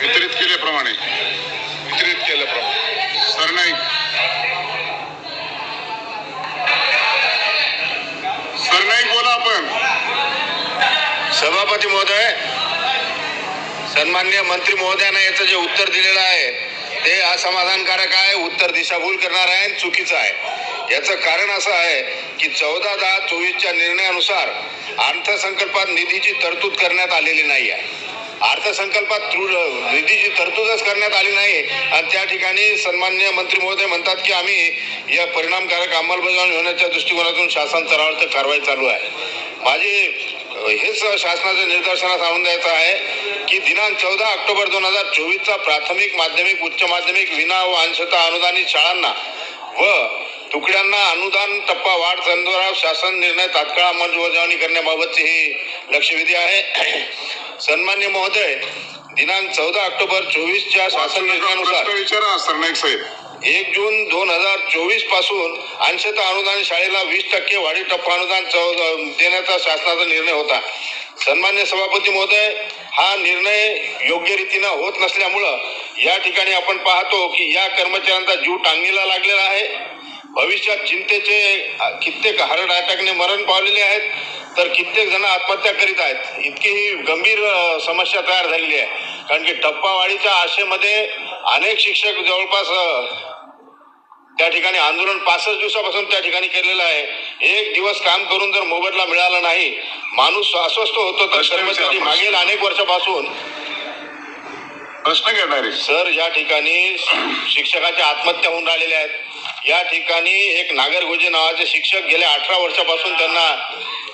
वितरित केल्याप्रमाणे. वितरित केल्याप्रमाणे. सरनाईक सरनाईक बोला आपण. सभापती महोदय सन्मान्य मंत्री महोदयानं याचं जे उत्तर दिलेलं आहे ते असमाधानकारक आहे उत्तर दिशाभूल करणार आहे आणि चुकीचं आहे. याचं कारण असं आहे की चौदा दहा चोवीसच्या निर्णयानुसार अर्थसंकल्पात निधीची तरतूद करण्यात आलेली नाही आहे. अर्थसंकल्पात तृ- निधीची तरतूदच करण्यात आली नाही. आणि त्या ठिकाणी सन्मान्य मंत्री महोदय म्हणतात की आम्ही या परिणामकारक अंमलबजावणी होण्याच्या दृष्टिकोनातून शासन स्तरावर कारवाई चालू आहे. माझी हेच शासनाच्या निदर्शनास आणून द्यायचं आहे की दिनांक चौदा ऑक्टोबर दोन हजार चोवीसचा प्राथमिक माध्यमिक उच्च माध्यमिक विना व अंशतः अनुदानित शाळांना व तुकड्यांना अनुदान टप्पा वाढ संदर्भात शासन निर्णय तात्काळ अंमलबजावणी करण्याबाबतची ही लक्षवेधी आहे. सन्मान्य महोदय दिनांक चौदा ऑक्टोबर चोवीसच्या शासन निर्णयानुसार विचारा सरनाईक साहेब. एक जून दोन हजार चोवीसपासून अंशतः अनुदान शाळेला वीस टक्के वाढीव टप्पा अनुदान देण्याचा शासनाचा निर्णय होता. सन्मान्य सभापती महोदय हा निर्णय योग्य रीतीनं होत नसल्यामुळं या ठिकाणी आपण पाहतो की या कर्मचाऱ्यांचा जीव टांगणीला लागलेला आहे. भविष्यात चिंतेचे कित्येक हार्ट अटॅकने मरण पावलेले आहेत. तर कित्येक जण आत्महत्या करीत आहेत. इतकी ही गंभीर समस्या तयार झालेली आहे. कारण की टप्पावाढीच्या आशेमध्ये अनेक शिक्षक जवळपास त्या ठिकाणी आंदोलन पासष्ट दिवसापासून त्या ठिकाणी केलेलं आहे. एक दिवस काम करून जर मोबदला मिळाला नाही माणूस अस्वस्थ होतो तर कर्मचारी मागील अनेक वर्षापासून प्रश्न घेणार. सर या ठिकाणी शिक्षकाच्या आत्महत्या होऊन राहिलेल्या आहेत. या ठिकाणी एक नागर गोजे नावाचे शिक्षक गेल्या अठरा वर्षापासून त्यांना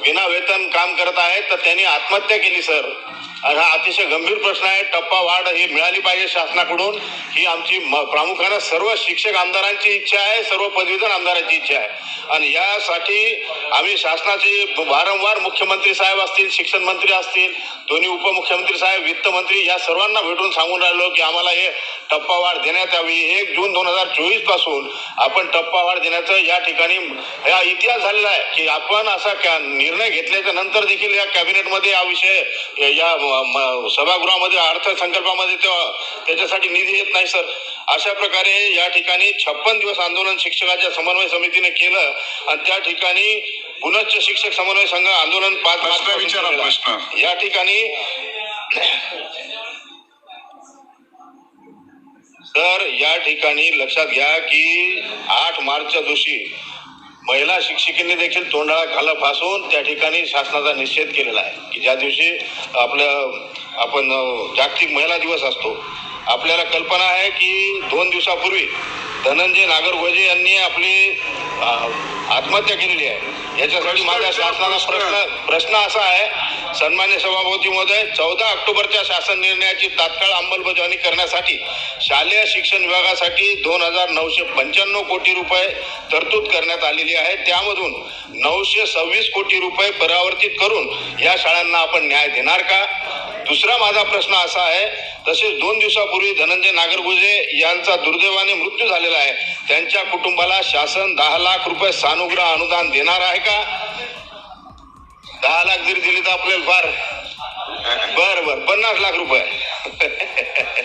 विना वेतन काम करत आहेत तर त्यांनी आत्महत्या केली सर. आणि हा अतिशय गंभीर प्रश्न आहे. टप्पा वाढ ही मिळाली पाहिजे शासनाकडून. ही आमची म- प्रामुख्यानं सर्व शिक्षक आमदारांची इच्छा आहे सर्व पदवीधर आमदारांची इच्छा आहे. आणि यासाठी आम्ही शासनाचे वारंवार मुख्यमंत्री साहेब असतील शिक्षण मंत्री असतील दोन्ही उपमुख्यमंत्री साहेब वित्तमंत्री या सर्वांना भेटून सांगून राहिलो की आम्हाला हे टप्पा वाढ देण्यात यावी एक जून दोन हजार चोवीसपासून आपण टप्पा वाढ देण्याचं या ठिकाणी हा इतिहास झालेला आहे की आपण असा निर्णय घेतल्याच्या नंतर देखील या कॅबिनेटमध्ये हा विषय या सभागृहामध्ये अर्थसंकल्पामध्ये त्याच्यासाठी निधी येत नाही सर अशा प्रकारे या ठिकाणी छप्पन दिवस आंदोलन शिक्षकाच्या समन्वय समितीने केलं आणि त्या ठिकाणी पुनश्च शिक्षक समन्वय संघ आंदोलन पाच विचारा. प्रश्न. या ठिकाणी तर या ठिकाणी लक्षात घ्या की आठ मार्चच्या दिवशी महिला शिक्षिकेने देखील तोंडाळा खाला फासून त्या ठिकाणी शासनाचा निषेध केलेला आहे. की ज्या दिवशी आपलं आपण जागतिक महिला दिवस असतो आपल्याला कल्पना आहे की दोन दिवसापूर्वी धनंजय नागरगोजे यांनी आपली आत्महत्या केलेली आहे. याच्यासाठी माझ्या शासनाला प्रश्न. प्रश्न असा आहे सन्मान्य सभापती महोदय चौदा ऑक्टोबरच्या शासन निर्णयाची तात्काळ अंमलबजावणी करण्यासाठी शालेय शिक्षण विभागासाठी दोन हजार नऊशे पंच्याण्णव कोटी रुपये तरतूद करण्यात आलेली आहे. त्यामधून नऊशे सव्वीस कोटी रुपये परावर्तित करून या शाळांना आपण न्याय देणार का? दुसरा माझा प्रश्न असा आहे तसेच दोन दिवसापूर्वी धनंजय नागरगोजे यांचा दुर्दैवाने मृत्यू झालेला आहे. त्यांच्या कुटुंबाला शासन दहा लाख रुपये सानुग्रह अनुदान देणार आहे का? दहा लाख जरी दिली तर आपल्याला फार बर बर. पन्नास लाख रुपये.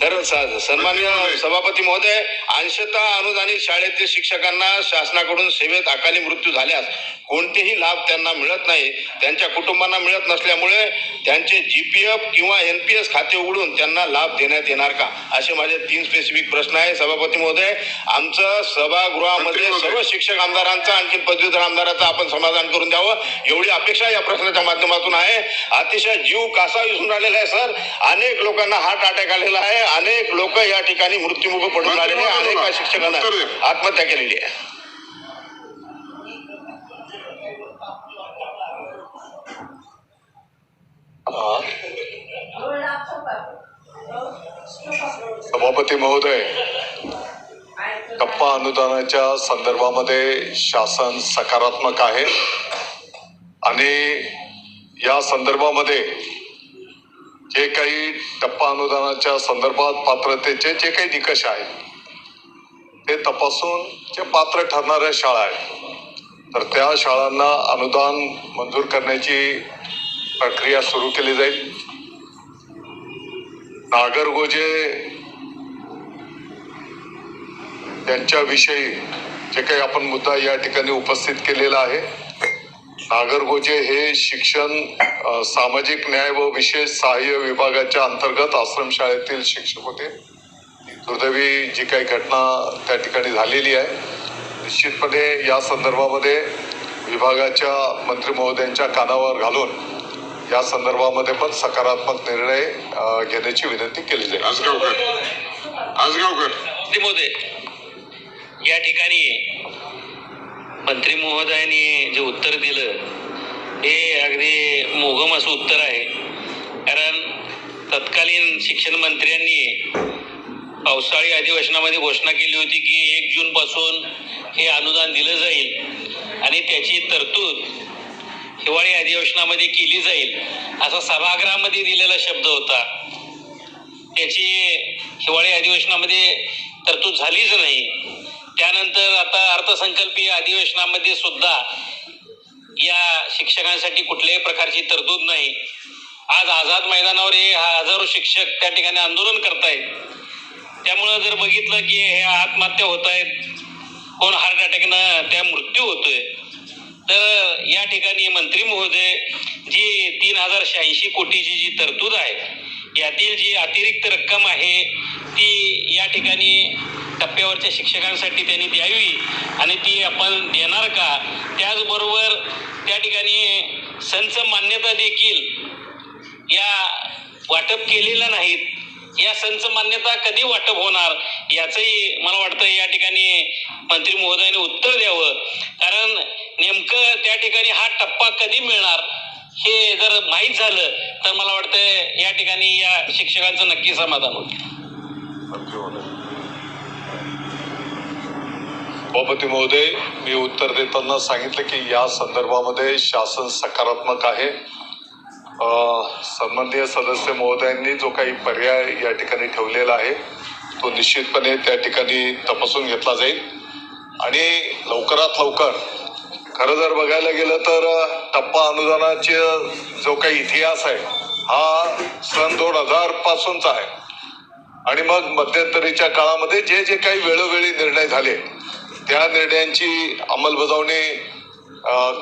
सर्व सन्मान्य सभापती महोदय अंशतः अनुदानित शाळेतील शिक्षकांना शासनाकडून सेवेत अकाली मृत्यू झाल्यास कोणतेही लाभ त्यांना मिळत नाही त्यांच्या कुटुंबांना मिळत नसल्यामुळे त्यांचे जीपीएफ किंवा एनपीएस खाते उघडून त्यांना लाभ देण्यात येणार का असे माझे तीन स्पेसिफिक प्रश्न आहे सभापती महोदय आमचं सभागृहामध्ये. सर्व शिक्षक आमदारांचा आणखी पदवीधर आमदाराचं आपण समाधान करून द्यावं एवढी अपेक्षा या प्रश्नाच्या माध्यमातून आहे अतिशय जीव कासा विसून राहिलेला आहे सर अनेक लोकांना हार्ट अटॅक आलेला आहे अनेक लोक या ठिकाणी मृत्यूमुख पडून. महोदय अनेक. शिक्षकांना. आत्महत्या केलेली आहे सभापती महोदय टप्पा अनुदानाच्या संदर्भामध्ये शासन सकारात्मक आहे आणि या संदर्भामध्ये जे काही टप्पा अनुदानाच्या संदर्भात पात्रतेचे जे काही निकष आहेत ते तपासून जे पात्र ठरणाऱ्या शाळा आहेत तर त्या शाळांना अनुदान मंजूर करण्याची प्रक्रिया सुरू केली जाईल. नागरगोजे यांच्याविषयी जे काही आपण मुद्दा या ठिकाणी उपस्थित केलेला आहे नागरगोजे हे शिक्षण सामाजिक न्याय व विशेष सहाय्य विभागाच्या अंतर्गत आश्रमशाळेतील शिक्षक होते. दुर्दैवी जी काही घटना त्या ठिकाणी झालेली आहे. निश्चितपणे या संदर्भामध्ये विभागाच्या मंत्री महोदयांच्या कानावर घालून या संदर्भामध्ये पण सकारात्मक निर्णय घेण्याची विनंती केली जाईल आजगावकर महोदय या ठिकाणी मंत्री महोदयांनी जे उत्तर दिलं हे अगदी मोगम असं उत्तर आहे. कारण तत्कालीन शिक्षण मंत्र्यांनी पावसाळी अधिवेशनामध्ये घोषणा केली होती की एक जून पासून हे अनुदान दिलं जाईल. आणि त्याची तरतूद हिवाळी अधिवेशनामध्ये केली जाईल असा सभागृहामध्ये दिलेला शब्द होता. त्याची हिवाळी अधिवेशनामध्ये तरतूद झालीच नाही. त्यानंतर आता अर्थसंकल्पीय अधिवेशनामध्ये सुद्धा या शिक्षकांसाठी कुठल्याही प्रकारची तरतूद नाही. आज आझाद मैदानावर हे हजारो शिक्षक त्या ठिकाणी आंदोलन करतायत. त्यामुळं जर बघितलं की हे आत्महत्या होत आहेत कोण हार्ट अटॅकनं त्या मृत्यू होतोय. तर या ठिकाणी मंत्री महोदय जी तीन हजार शहाऐंशी कोटीची जी तरतूद आहे यातील जी अतिरिक्त रक्कम आहे ती या ठिकाणी टप्प्यावरच्या शिक्षकांसाठी त्यांनी द्यावी आणि ती आपण देणार का? त्याचबरोबर त्या ठिकाणी संच मान्यता देखील या वाटप केलेल्या नाहीत. या संच मान्यता कधी वाटप होणार याचंही मला वाटतं या ठिकाणी मंत्री महोदयाने उत्तर द्यावं. कारण नेमकं त्या ठिकाणी हा टप्पा कधी मिळणार हे जर माहीत झालं तर मला वाटतं या ठिकाणी या शिक्षकांचं नक्की समाधान होईल. सभापती महोदय मी उत्तर देताना सांगितलं की या संदर्भामध्ये शासन सकारात्मक आहे. संबंधित सदस्य महोदयांनी जो काही पर्याय या ठिकाणी ठेवलेला आहे तो निश्चितपणे त्या ठिकाणी तपासून घेतला जाईल. आणि लवकरात लवकर खरं जर बघायला गेलं तर टप्पा अनुदानाचे जो काही इतिहास आहे हा सन दोन हजार पासूनचा आहे. आणि मग मध्यंतरीच्या काळामध्ये जे जे काही वेळोवेळी निर्णय झाले त्या निर्णयांची अंमलबजावणी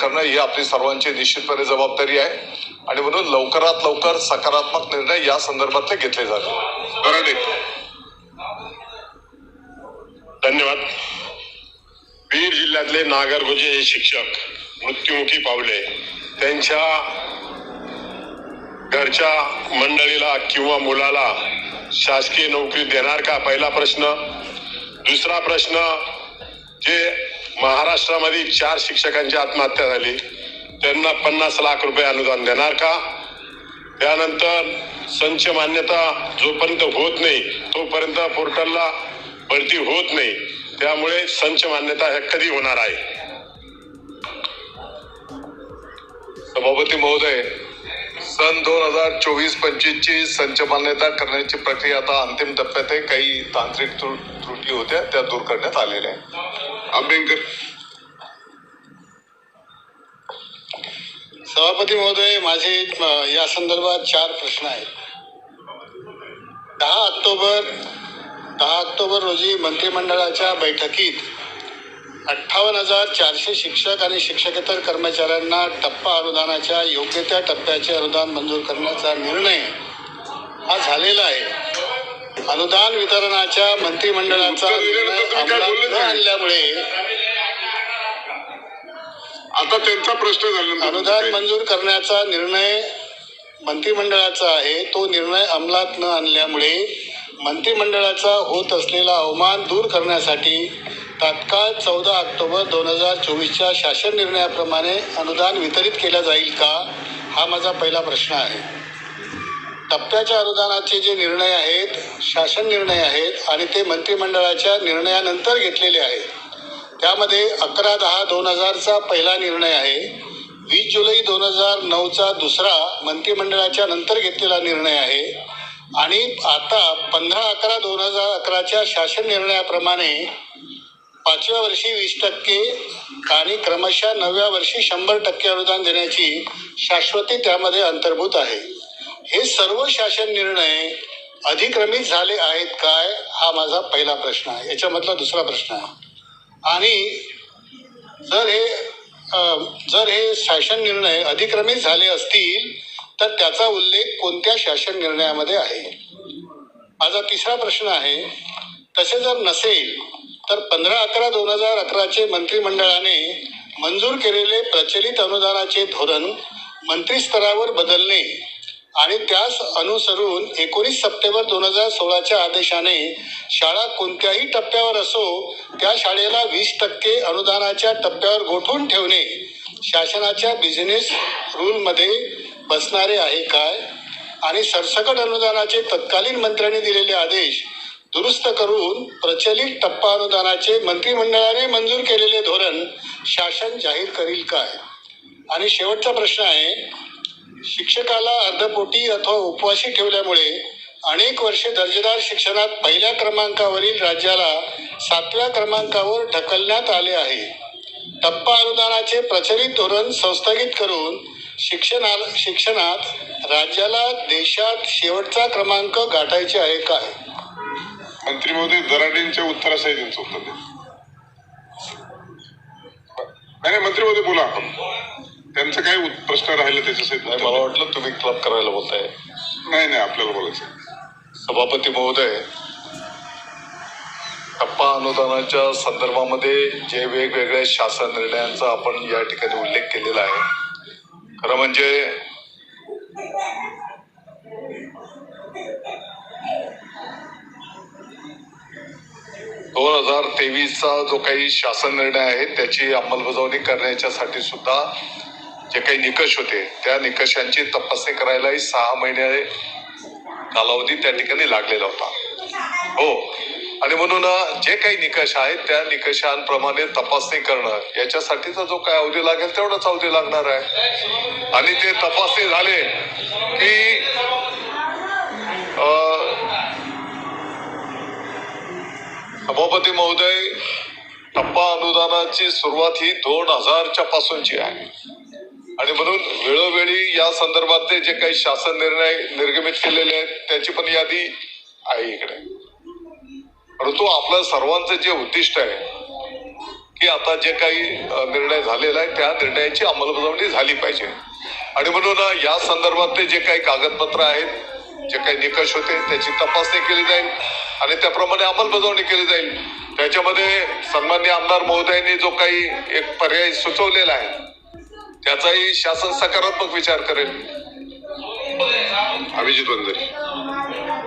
करणं ही आपली सर्वांची निश्चितपणे जबाबदारी आहे. आणि म्हणून लवकरात लवकर सकारात्मक निर्णय या संदर्भातले घेतले जातात कराडे धन्यवाद. बीड जिल्ह्यातले नागरगोजे हे शिक्षक मृत्युमुखी पावले. त्यांच्या घरच्या मंडळीला किंवा मुलाला शासकीय नोकरी देणार का? पहिला प्रश्न. दुसरा प्रश्न जे महाराष्ट्रामध्ये चार शिक्षकांची आत्महत्या झाली त्यांना पन्नास लाख रुपये अनुदान देणार का? त्यानंतर संच मान्यता जोपर्यंत होत नाही तोपर्यंत पोर्टलला भरती होत नाही. त्यामुळे संच मान्यता हे कधी होणार आहे? सभापती महोदय सन दोन हजार चोवीस पंचवीसची संच मान्यता करण्याची प्रक्रिया आता अंतिम टप्प्यात आहे. काही तांत्रिक त्रुटी होत्या त्या दूर करण्यात आलेल्या आहेत. अभ्यंकर सभापती महोदय माझे या संदर्भात चार प्रश्न आहेत. दहा ऑक्टोबर दहा ऑक्टोबर रोजी मंत्रिमंडळाच्या बैठकीत अठ्ठावन्न हजार चारशे शिक्षक आणि शिक्षकेतर कर्मचाऱ्यांना टप्पा अनुदानाच्या योग्य त्या टप्प्याचे अनुदान मंजूर करण्याचा निर्णय हा झालेला आहे. अनुदान वितरणाच्या मंत्रिमंडळाचा निर्णय. आणल्यामुळे आता त्यांचा प्रश्न झाल्यानंतर अनुदान मंजूर करण्याचा निर्णय मंत्रिमंडळाचा आहे. तो निर्णय अंमलात न आणल्यामुळे मंत्रिमंडळाचा होत असलेला अवमान दूर करण्यासाठी तात्काळ चौदा ऑक्टोबर दोन हजार चोवीसच्या शासन निर्णयाप्रमाणे अनुदान वितरित केलं जाईल का हा माझा पहिला प्रश्न आहे. टप्प्याच्या अनुदानाचे जे निर्णय आहेत शासन निर्णय आहेत आणि ते मंत्रिमंडळाच्या निर्णयानंतर घेतलेले आहेत त्यामध्ये अकरा दहा दोन हजारचा पहिला निर्णय आहे वीस जुलै दोन हजार नऊचा दुसरा मंत्रिमंडळाच्या नंतर घेतलेला निर्णय आहे आणि आता पंधरा अकरा दोन हजार अकराच्या शासन निर्णयाप्रमाणे पाचव्या वर्षी वीस टक्के आणि क्रमशः नवव्या वर्षी शंभर टक्के अनुदान देण्याची शाश्वती त्यामध्ये अंतर्भूत आहे. हे सर्व शासन निर्णय अधिक्रमित झाले आहेत काय हा माझा पहिला प्रश्न आहे. याच्यामधला दुसरा प्रश्न आहे. आणि जर हे जर हे शासन निर्णय अधिक्रमित झाले असतील तर त्याचा उल्लेख कोणत्या शासन निर्णयामध्ये आहे? माझा तिसरा प्रश्न आहे तसे जर नसेल तर पंधरा अकरा दोन हजार अकराचे मंत्रिमंडळाने मंजूर केलेले प्रचलित अनुदानाचे धोरण मंत्रीस्तरावर बदलणे आणि त्यास अनुसरून एकोणीस सप्टेंबर दोन हजार सोळाच्या आदेशाने शाळा कोणत्याही टप्प्यावर असो त्या शाळेला वीस टक्के अनुदानाच्या टप्प्यावर गोठवून ठेवणे शासनाच्या बिझनेस रूलमध्ये बसणारे आहे काय? आणि सरसकट अनुदानाचे तत्कालीन मंत्र्यांनी दिलेले आदेश दुरुस्त करून प्रचलित टप्पा अनुदानाचे मंत्रिमंडळाने मंजूर केलेले धोरण शासन जाहीर करील काय? आणि शेवटचा प्रश्न आहे शिक्षकाला अर्धपोटी अथवा उपवासी ठेवल्यामुळे अनेक वर्षे दर्जेदार शिक्षणात पहिल्या क्रमांकावरील राज्याला सातव्या क्रमांकावर ढकलण्यात आले आहे. टप्पा अनुदानाचे प्रचलित धोरण संस्थगित करून शिक्षणा शिक्षणात राज्याला देशात शेवटचा क्रमांक गाठायचे आहे काय? मंत्री महोदय दराडेंच्या उत्तरासहित त्यांचं उत्तर नाही नाही, मंत्री महोदय बोला आपण. त्यांचं काय प्रश्न राहिले त्याच्यासहित नाही, उत्तर मला. वाटलं तुम्ही क्लब करायला बोलताय. नाही नाही आपल्याला बोलायचं सभापती महोदय टप्पा अनुदानाच्या संदर्भामध्ये जे वेगवेगळ्या शासन निर्णयांचा आपण या ठिकाणी उल्लेख केलेला आहे खरं म्हणजे दोन हजार तेवीसचा जो काही शासन निर्णय आहे त्याची अंमलबजावणी करण्याच्यासाठी सुद्धा जे काही निकष होते त्या निकषांची तपासणी करायलाही सहा महिने कालावधी त्या ठिकाणी लागलेला होता. हो. आणि म्हणून जे काही निकष आहेत त्या निकषांप्रमाणे तपासणी करणं याच्यासाठीचा जो काय अवधी लागेल तेवढाच अवधी लागणार आहे. आणि ते तपासणी झाले की सभापती महोदय टप्पा अनुदानाची सुरुवात ही दोन हजारच्या पासूनची आहे. आणि म्हणून वेळोवेळी या संदर्भातले जे काही शासन निर्णय निर्गमित केलेले आहेत त्याची पण यादी आहे इकडे. परंतु आपलं सर्वांचं जे उद्दिष्ट आहे की आता जे काही निर्णय झालेला आहे त्या निर्णयाची अंमलबजावणी झाली पाहिजे. आणि म्हणून या संदर्भातले जे काही कागदपत्र आहेत जे काही निकष होते त्याची तपासणी केली जाईल आणि त्याप्रमाणे अंमलबजावणी केली जाईल. त्याच्यामध्ये सन्मान्य आमदार महोदयांनी जो काही एक पर्याय सुचवलेला आहे त्याचाही शासन सकारात्मक विचार करेल. अभिजित वंजारी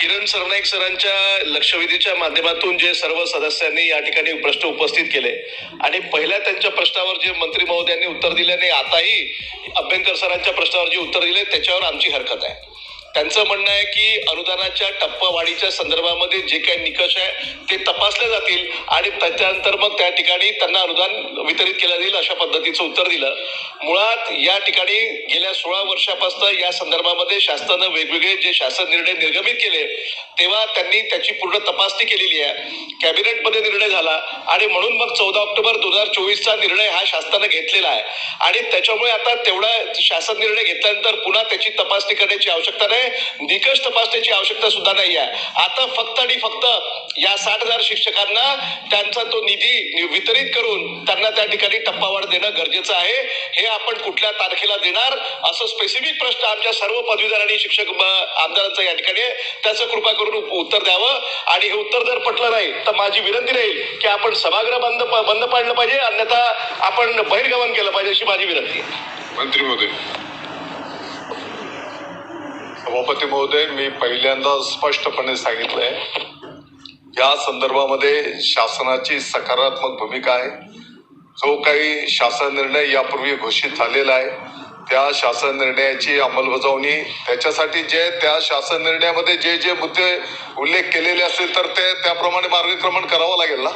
किरण सरनाईक सरांच्या लक्षवेधीच्या माध्यमातून जे सर्व सदस्यांनी या ठिकाणी प्रश्न उपस्थित केले. आणि पहिल्या त्यांच्या प्रश्नावर जे मंत्री महोदयांनी उत्तर दिले आणि आताही अभ्यंकर सरांच्या प्रश्नावर जे उत्तर दिले त्याच्यावर आमची हरकत आहे. त्यांचं म्हणणं आहे की अनुदानाच्या टप्पावाढीच्या संदर्भामध्ये जे काही निकष आहे ते तपासले जातील आणि त्याच्यानंतर मग त्या ठिकाणी त्यांना अनुदान वितरित केलं जाईल अशा पद्धतीचं उत्तर दिलं. मुळात या ठिकाणी गेल्या सोळा वर्षापासून या संदर्भामध्ये शासनानं वेगवेगळे जे शासन निर्णय निर्गमित केले तेव्हा त्यांनी त्याची पूर्ण तपासणी केलेली आहे. कॅबिनेटमध्ये निर्णय झाला आणि म्हणून मग चौदा ऑक्टोबर दोन हजार चोवीसचा निर्णय हा शासनानं घेतलेला आहे. आणि त्याच्यामुळे आता तेवढा शासन निर्णय घेतल्यानंतर पुन्हा त्याची तपासणी करण्याची आवश्यकता नाही. निकष तपासण्याची आवश्यकता सुद्धा नाही आहे. आता फक्त आणि फक्त या साठ हजार शिक्षकांना त्यांचा तो निधी वितरित करून त्यांना त्या ठिकाणी टप्पावाढ देणं गरजेचं आहे. हे आपण कुठल्या तारखेला देणार? असं स्पेसिफिक प्रश्न आमच्या सर्व पदवीधर आणि शिक्षक आमदारांचा या ठिकाणी त्याचं कृपा करून उत्तर द्यावं. आणि हे उत्तर जर पटलं नाही तर माझी विनंती राहील की आपण सभागृह बंद बंद पाडलं पाहिजे. अन्यथा आपण बहिर्गमन केलं पाहिजे अशी माझी विनंती आहे. मंत्री महोदय. सभापती महोदय मी पहिल्यांदा स्पष्टपणे सांगितलंय या संदर्भामध्ये शासनाची सकारात्मक भूमिका आहे. जो काही शासन निर्णय यापूर्वी घोषित झालेला आहे त्या शासन निर्णयाची अंमलबजावणी त्याच्यासाठी जे त्या शासन निर्णयामध्ये जे जे मुद्दे उल्लेख केलेले असतील तर ते त्याप्रमाणे मार्गक्रमण करावं लागेल ना?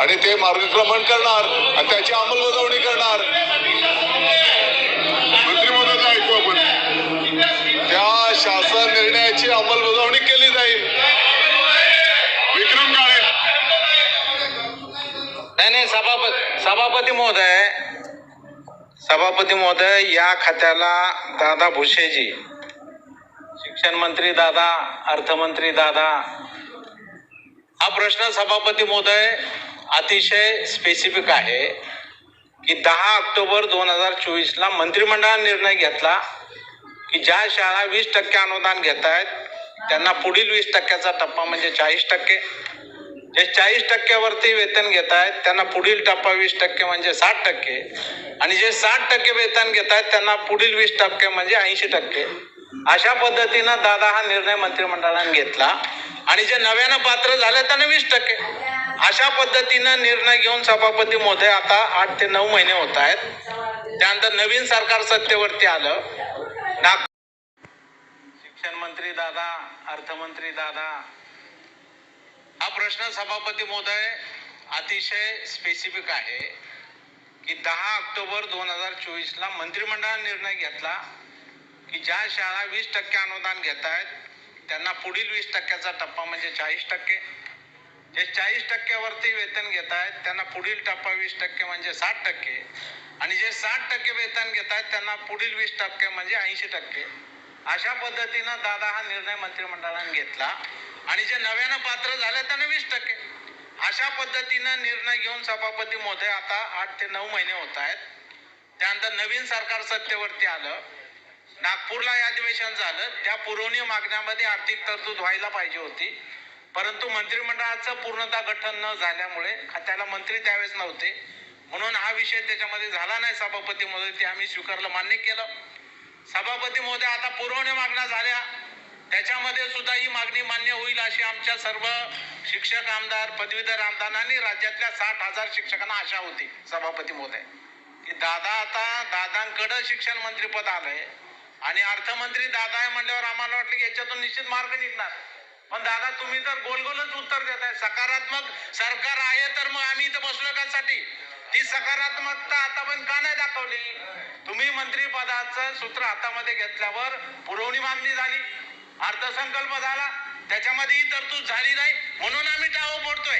आणि ते मार्गक्रमण करणार आणि त्याची अंमलबजावणी करणार मंत्री महोदयाचं ऐकू आपण त्या शासन निर्णयाची अंमलबजावणी केली जाईल. विक्रम काळे नाही नाही सभापती सभापती महोदय सभापती महोदय या खात्याला दादा भुसेजी शिक्षण शिक्षण मंत्री दादा अर्थमंत्री दादा हा प्रश्न सभापती महोदय अतिशय स्पेसिफिक आहे की दहा ऑक्टोबर दोन हजार चोवीसला मंत्रिमंडळाने निर्णय घेतला. की ज्या शाळा वीस टक्के अनुदान घेत आहेत त्यांना पुढील वीस टक्क्याचा टप्पा म्हणजे चाळीस टक्के. जे चाळीस टक्क्यावरती वेतन घेत आहेत त्यांना पुढील टप्पा वीस टक्के म्हणजे साठ टक्के. आणि जे साठ टक्के वेतन घेत आहेत त्यांना पुढील वीस टक्के म्हणजे ऐंशी टक्के. अशा पद्धतीनं दादा हा निर्णय मंत्रिमंडळाने घेतला. आणि जे नव्यानं पात्र झाले त्यांना वीस टक्के. अशा पद्धतीनं निर्णय घेऊन सभापती महोदय आता आठ ते नऊ महिने होत आहेत. त्यानंतर नवीन सरकार सत्तेवरती आलं. नाग शिक्षण मंत्री दादा अर्थमंत्री दादा. हा प्रश्न सभापती महोदय अतिशय स्पेसिफिक आहे की दहा ऑक्टोबर दोन हजार चोवीसला मंत्रिमंडळाने निर्णय घेतला की ज्या शाळा वीस टक्के अनुदान घेत आहेत त्यांना पुढील वीस टक्क्याचा टप्पा म्हणजे चाळीस टक्के. जे चाळीस टक्क्यावरती वेतन घेत आहेत त्यांना पुढील टप्पा वीस टक्के म्हणजे साठ टक्के. आणि जे साठ टक्के वेतन घेत आहेत त्यांना पुढील वीस टक्के म्हणजे ऐंशी टक्के. अशा पद्धतीनं दादा हा निर्णय मंत्रिमंडळाने घेतला. आणि जे नव्यानं पात्र झाले त्यांना वीस टक्के. अशा पद्धतीनं निर्णय घेऊन सभापती महोदय आता आठ ते नऊ महिने होत आहेत. त्यानंतर नवीन सरकार सत्तेवरती आलं. नागपूरला हे अधिवेशन झालं. त्या पुरवणी मागण्यामध्ये आर्थिक तरतूद व्हायला पाहिजे होती. परंतु मंत्रिमंडळाचं पूर्णतः गठन न झाल्यामुळे त्याला मंत्री त्यावेळेस नव्हते. म्हणून हा विषय त्याच्यामध्ये झाला नाही. सभापती महोदय ते आम्ही स्वीकारलं मान्य केलं. सभापती महोदय आता पुरवणी मागण्या झाल्या. त्याच्यामध्ये सुद्धा ही मागणी मान्य होईल अशी आमच्या सर्व शिक्षक आमदार पदवीधर आमदारांनी राज्यातल्या साठ हजार शिक्षकांना आशा होती सभापती महोदय. की दादा आता दादांकडं शिक्षण मंत्रीपद आलंय आणि अर्थमंत्री दादा आहे म्हणल्यावर आम्हाला वाटलं की याच्यातून निश्चित मार्ग निघणार. पण दादा तुम्ही तर गोलगोलच उत्तर देत आहे सकारात्मक सरकार आहे तर मग आम्ही इथं बसलो त्यासाठी ती सकारात्मकता आतापर्यंत का नाही दाखवली तुम्ही मंत्रीपदाचं सूत्र हातामध्ये घेतल्यावर पुरवणी मागणी झाली. अर्थसंकल्प झाला. त्याच्यामध्ये ही तरतूद झाली नाही. म्हणून आम्ही टाळो पडतोय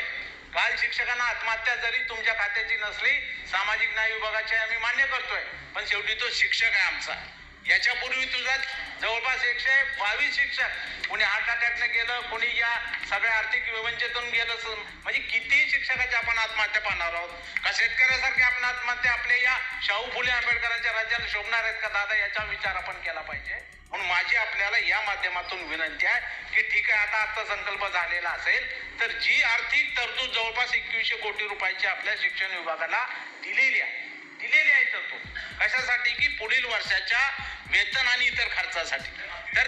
काल शिक्षकांना आत्महत्या जरी तुमच्या खात्याची नसली सामाजिक न्याय विभागाची आम्ही मान्य करतोय. पण शेवटी तो शिक्षक आहे आमचा. याच्यापूर्वी तुझा जवळपास एकशे बावीस शिक्षक कोणी हार्ट अटॅकने गेलं कोणी या सगळ्या आर्थिक विवंचेतून गेलं स- म्हणजे किती शिक्षकाच्या आपण आत्महत्या पाहणार आहोत? का शेतकऱ्यासारखे आपण आत्महत्या आपल्या या शाहू फुले आंबेडकरांच्या राज्याला शोभणार आहेत का दादा? याचा विचार आपण केला पाहिजे. म्हणून माझी आपल्याला या माध्यमातून विनंती आहे की ठीक आहे आता अर्थसंकल्प झालेला असेल तर जी आर्थिक तरतूद जवळपास एकवीसशे कोटी रुपयाची आपल्या शिक्षण विभागाला दिलेली आहे दिलेली आहे तरतूद. कशासाठी? की पुढील वर्षाच्या वेतन आणि इतर खर्चासाठी. तर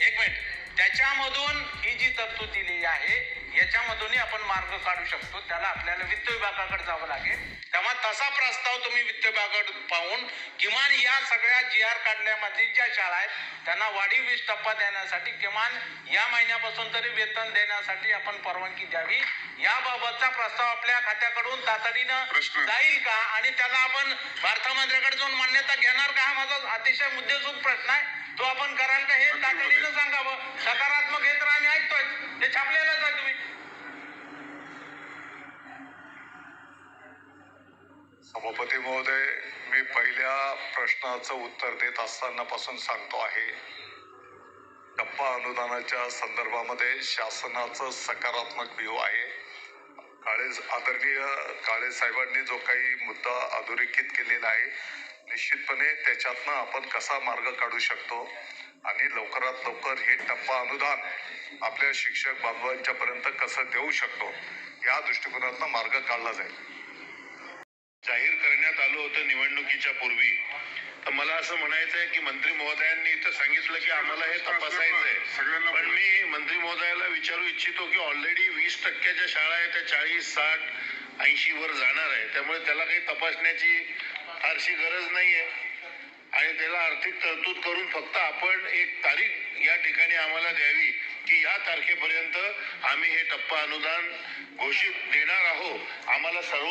एक मिनिट. त्याच्यामधून ही जी तरतूद दिलेली आहे याच्यामधूनही आपण मार्ग काढू शकतो. त्याला आपल्याला वित्त विभागाकडे जावं लागेल. तेव्हा तसा प्रस्ताव तुम्ही वित्त विभागाकडे पाहून किमान या सगळ्या जी आर काढल्यामधील ज्या शाळा आहेत त्यांना वाढीव वीस टप्पा देण्यासाठी किमान या महिन्यापासून तरी वेतन देण्यासाठी आपण परवानगी द्यावी. याबाबतचा प्रस्ताव आपल्या खात्याकडून तातडीनं. जाईल का? आणि त्याला आपण अर्थमंत्र्याकडे जाऊन मान्यता घेणार का? हा माझा अतिशय मुद्देसूद प्रश्न आहे. तो आपण कराल का हे तातडीनं सांगावं. सकारात्मक हे तर आम्ही ऐकतोय. ते छापलेलंच आहे तुम्ही. सभापती महोदय मी पहिल्या प्रश्नाचं उत्तर देत असताना पासून सांगतो आहे. टप्पा अनुदानाच्या संदर्भामध्ये शासनाचं सकारात्मक व्ह्यू आहे. काळे आदरणीय काळे साहेबांनी जो काही मुद्दा अधोरेखित केलेला आहे निश्चितपणे त्याच्यातनं आपण कसा मार्ग काढू शकतो आणि लवकरात लवकर हे टप्पा अनुदान आपल्या शिक्षक बांधवांच्या पर्यंत कसं देऊ शकतो या दृष्टिकोनातनं मार्ग काढला जाईल. जाहीर करण्यात आलं होतं निवडणुकीच्या पूर्वी. तर मला असं म्हणायचं आहे की मंत्री महोदयांनी इथं सांगितलं की आम्हाला हे तपासायचं सगळ्यांना आहे पण मी मंत्री महोदयाला विचारू इच्छितो की ऑलरेडी वीस टक्क्याच्या शाळा आहेत त्या चाळीस साठ ऐंशी वर जाणार आहे. त्यामुळे त्याला काही तपासण्याची फारशी गरज नाहीये. आणि त्याला आर्थिक तरतूद करून फक्त आपण एक तारीख या ठिकाणी आम्हाला द्यावी की या तारखेपर्यंत आम्ही हे टप्पा अनुदान घोषित देणार आहोत. आम्हाला सर्व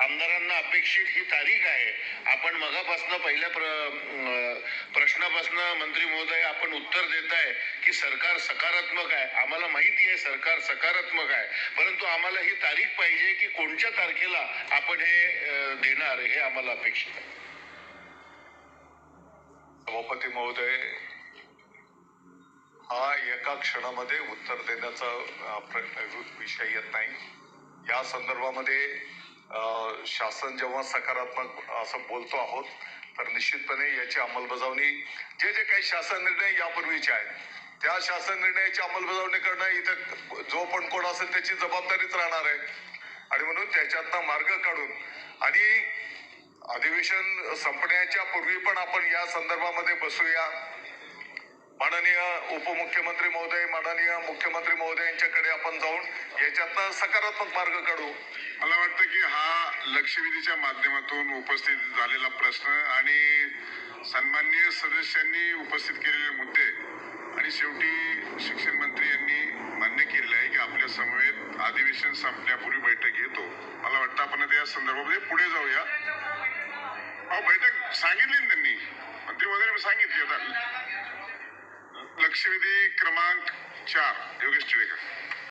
आमदारांना अपेक्षित ही तारीख आहे. आपण मगापासनं पहिल्या प्र प्रश्नापासनं प्रश्नापासून मंत्री महोदय आपण उत्तर देत आहे की सरकार सकारात्मक आहे. आम्हाला माहिती आहे सरकार सकारात्मक आहे. परंतु आम्हाला ही तारीख पाहिजे की कोणत्या तारखेला आपण हे देणार हे आम्हाला अपेक्षित आहे. सभापती महोदय हा एका क्षणामध्ये उत्तर देण्याचा प्र- विषय येत नाही. या संदर्भामध्ये शासन जेव्हा सकारात्मक असं बोलतो आहोत तर निश्चितपणे याची अंमलबजावणी जे जे काही शासन निर्णय यापूर्वीचे आहेत त्या शासन निर्णयाची अंमलबजावणी करणं इथं जो पण कोण असेल त्याची जबाबदारीच राहणार आहे. आणि म्हणून त्याच्यातनं मार्ग काढून आणि अधिवेशन संपण्याच्या पूर्वी पण आपण या संदर्भामध्ये बसूया. माननीय उपमुख्यमंत्री महोदय माननीय मुख्यमंत्री महोदय यांच्याकडे आपण जाऊन याच्यातनं सकारात्मक मार्ग काढू. मला वाटतं की हा लक्षवेधीच्या माध्यमातून उपस्थित झालेला प्रश्न आणि सन्माननीय सदस्यांनी उपस्थित केलेले मुद्दे आणि शेवटी शिक्षण मंत्री यांनी मान्य केलेलं आहे की आपल्या समवेत अधिवेशन संपण्यापूर्वी बैठक घेतो. मला वाटतं आपण त्या या संदर्भामध्ये पुढे जाऊया. अहो बैठक सांगितली ना त्यांनी. मंत्री वगैरे सांगितली आता. लक्षवेधी क्रमांक चार योगेश टिळेकर